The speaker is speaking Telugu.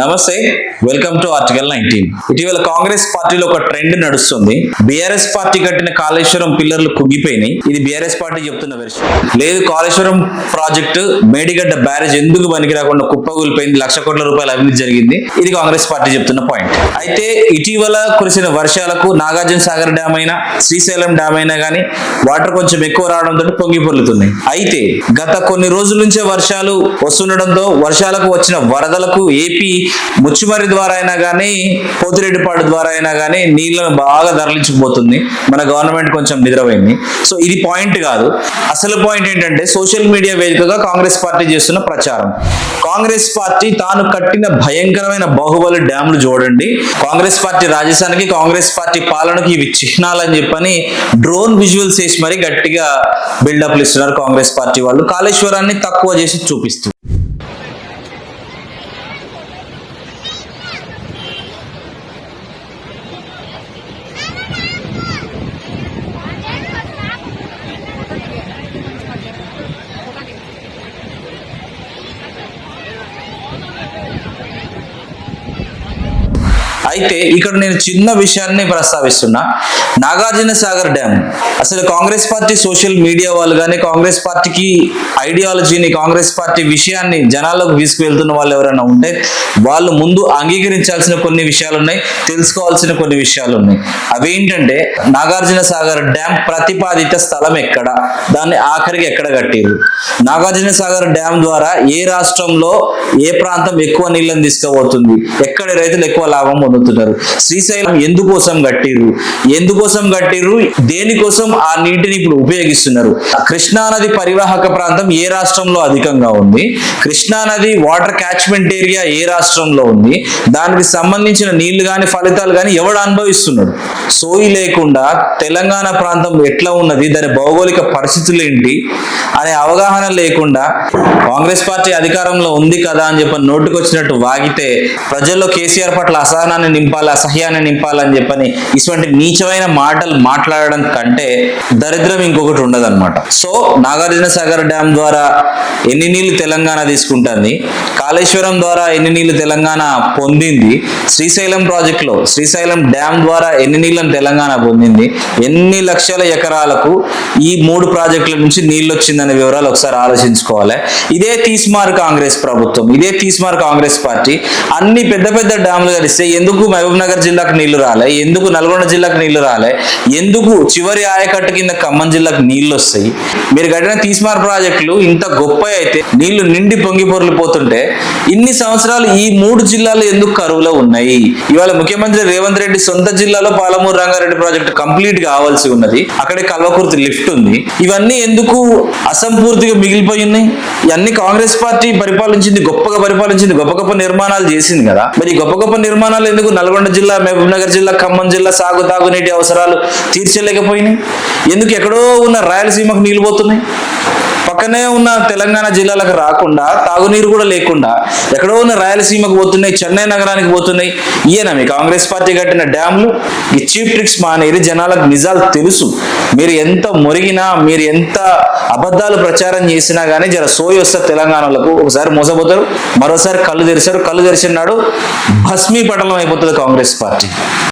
నమస్తే వెల్కమ్ టు ఆర్టికల్ నైన్టీన్ ఇటీవల కాంగ్రెస్ పార్టీలో ఒక ట్రెండ్ నడుస్తుంది. బీఆర్ఎస్ పార్టీ కట్టిన కాళేశ్వరం పిల్లర్లు కుంగిపోయినాయి. ఇది బీఆర్ఎస్ పార్టీ చెప్తున్న వెర్షన్ లేదు కాళేశ్వరం ప్రాజెక్టు మేడిగడ్డ బ్యారేజ్ ఎందుకు పనికి రాకుండా కుప్పగూలిపోయింది లక్ష కోట్ల రూపాయల అభివృద్ధి జరిగింది. ఇది కాంగ్రెస్ పార్టీ చెప్తున్న పాయింట్ అయితే ఇటీవల కురిసిన వర్షాలకు నాగార్జున సాగర్ డ్యామ్ అయినా శ్రీశైలం డ్యామ్ అయినా కానీ వాటర్ కొంచెం ఎక్కువ రావడంతో పొంగి పొర్లుతున్నాయి. అయితే గత కొన్ని రోజుల నుంచే వర్షాలు వస్తుండడంతో వర్షాలకు వచ్చిన వరదలకు ఏపీ ముచ్చుమరి ద్వారా అయినా కానీ పోతిరెడ్డిపాడు ద్వారా అయినా కానీ నీళ్ళను బాగా తరలించుకుపోతుంది మన గవర్నమెంట్ కొంచెం నిద్రపోయింది. సో ఇది పాయింట్ కాదు. అసలు పాయింట్ ఏంటంటే సోషల్ మీడియా వేదికగా కాంగ్రెస్ పార్టీ చేస్తున్న ప్రచారం. కాంగ్రెస్ పార్టీ తాను కట్టిన భయంకరమైన బాహుబలి డ్యాములు చూడండి. కాంగ్రెస్ పార్టీ రాజస్థాన్కి కాంగ్రెస్ పార్టీ పాలనకి ఇవి చిహ్నాలని చెప్పని డ్రోన్ విజువల్స్ వేసి మరీ గట్టిగా బిల్డప్లు ఇస్తున్నారు కాంగ్రెస్ పార్టీ వాళ్ళు. కాళేశ్వరాన్ని తక్కువ చేసి చూపిస్తూ అయితే ఇక్కడ నేను చిన్న విషయాన్ని ప్రస్తావిస్తున్నా. నాగార్జున సాగర్ డ్యామ్ అసలు కాంగ్రెస్ పార్టీ సోషల్ మీడియా వాళ్ళు కానీ కాంగ్రెస్ పార్టీకి ఐడియాలజీని కాంగ్రెస్ పార్టీ విషయాన్ని జనాల్లోకి తీసుకువెళ్తున్న వాళ్ళు ఎవరైనా ఉంటే వాళ్ళు ముందు అంగీకరించాల్సిన కొన్ని విషయాలు ఉన్నాయి తెలుసుకోవాల్సిన కొన్ని విషయాలు ఉన్నాయి అవి ఏంటంటే నాగార్జున సాగర్ డ్యామ్ ప్రతిపాదిత స్థలం ఎక్కడ? దాన్ని ఆఖరికి ఎక్కడ కట్టిరు నాగార్జున సాగర్ డ్యామ్ ద్వారా ఏ రాష్ట్రంలో ఏ ప్రాంతం ఎక్కువ నీళ్ళని తీసుకోబోతుంది ఎక్కడ రైతులు ఎక్కువ లాభం పొందుతున్నారు శ్రీశైలం ఎందుకోసం కట్టిర్రు? ఎందుకోసం కట్టిర్రు? దేనికోసం ఆ నీటిని ఇప్పుడు ఉపయోగిస్తున్నారు? కృష్ణా నది పరివాహక ప్రాంతం ఏ రాష్ట్రంలో అధికంగా ఉంది? కృష్ణా నది వాటర్ క్యాచ్మెంట్ ఏరియా ఏ రాష్ట్రంలో ఉంది? దానికి సంబంధించిన నీళ్ళు కానీ ఫలితాలు కానీ ఎవడు అనుభవిస్తున్నాడు? సోయి లేకుండా తెలంగాణ ప్రాంతం ఎట్లా ఉన్నది? దాని భౌగోళిక పరిస్థితులు ఏంటి? అనే అవగాహన లేకుండా కాంగ్రెస్ పార్టీ అధికారంలో ఉంది కదా అని చెప్పి నోటుకొచ్చినట్టు వాగితే ప్రజల్లో కేసీఆర్ పట్ల అసహనాన్ని నింపాలి అసహ్యాన్ని నింపాలని చెప్పని ఇటువంటి నీచమైన మాటలు మాట్లాడడం కంటే దరిద్రం ఇంకొకటి ఉండదన్నమాట. సో నాగార్జున సాగర్ డ్యామ్ ద్వారా ఎన్ని నీళ్ళు తెలంగాణ తీసుకుంటుంది కాళేశ్వరం ద్వారా ఎన్ని నీళ్ళు తెలంగాణ పొందింది శ్రీశైలం ప్రాజెక్టులో శ్రీశైలం డ్యామ్ ద్వారా ఎన్ని నీళ్ళని తెలంగాణ పొందింది ఎన్ని లక్షల ఎకరాలకు ఈ మూడు ప్రాజెక్టుల నుంచి నీళ్ళు వచ్చిందనే వివరాలు ఒకసారి ఆలోచించుకోవాలి. ఇదే తీస్మార్ కాంగ్రెస్ ప్రభుత్వం ఇదే తీస్మార్ కాంగ్రెస్ పార్టీ అన్ని పెద్ద పెద్ద డ్యాములు కలిస్తే ఎందుకు మహబూబ్ నగర్ జిల్లాకు నీళ్ళు రాలే. ఎందుకు నల్గొండ జిల్లాకు నీళ్ళు రాలే? ఎందుకు చివరి ఆయకట్టు కింద ఖమ్మం జిల్లాకు నీళ్ళు వస్తాయి? మీరు కట్టిన తీస్మార్ ప్రాజెక్టులు ఇంత గొప్ప అయితే నీళ్ళు నిండి పొంగి పోతుంటే ఇన్ని సంవత్సరాలు ఈ మూడు జిల్లాలు ఎందుకు కరువులో ఉన్నాయి? ఇవాళ ముఖ్యమంత్రి రేవంత్ రెడ్డి సొంత జిల్లాలో పాలమూరు రంగారెడ్డి ప్రాజెక్టు కంప్లీట్ కావాల్సి ఉన్నది. అక్కడే కల్వకుర్తి లిఫ్ట్ ఉంది. ఇవన్నీ ఎందుకు అసంపూర్తిగా మిగిలిపోయి ఉన్నాయి? ఇవన్నీ కాంగ్రెస్ పార్టీ పరిపాలించింది గొప్పగా పరిపాలించింది గొప్ప గొప్ప నిర్మాణాలు చేసింది కదా. మరి గొప్ప గొప్ప నిర్మాణాలు ఎందుకు నల్గొండ జిల్లా మహబూబ్నగర్ జిల్లా ఖమ్మం జిల్లా సాగు తాగునీటి అవసరాలు తీర్చలేకపోయినాయి. ఎందుకు ఎక్కడో ఉన్న రాయలసీమకు నీళ్ళు పోతున్నాయి? పక్కనే ఉన్న తెలంగాణ జిల్లాలకు రాకుండా తాగునీరు కూడా లేకుండా ఎక్కడో ఉన్న రాయలసీమకు పోతున్నాయి చెన్నై నగరానికి పోతున్నాయి. ఈయన మీ కాంగ్రెస్ పార్టీ కట్టిన డ్యామ్లు? ఈ చీప్ ట్రిక్స్ మానేది జనాలకు నిజాలు తెలుసు. మీరు ఎంత మురిగినా మీరు ఎంత అబద్ధాలు ప్రచారం చేసినా కానీ జర సోయి వస్తారు తెలంగాణలకు ఒకసారి మోసపోతారు మరోసారి కళ్ళు తెరిచారు కళ్ళు తెరిచినాడు భస్మీ పటలం అయిపోతుంది కాంగ్రెస్ పార్టీ.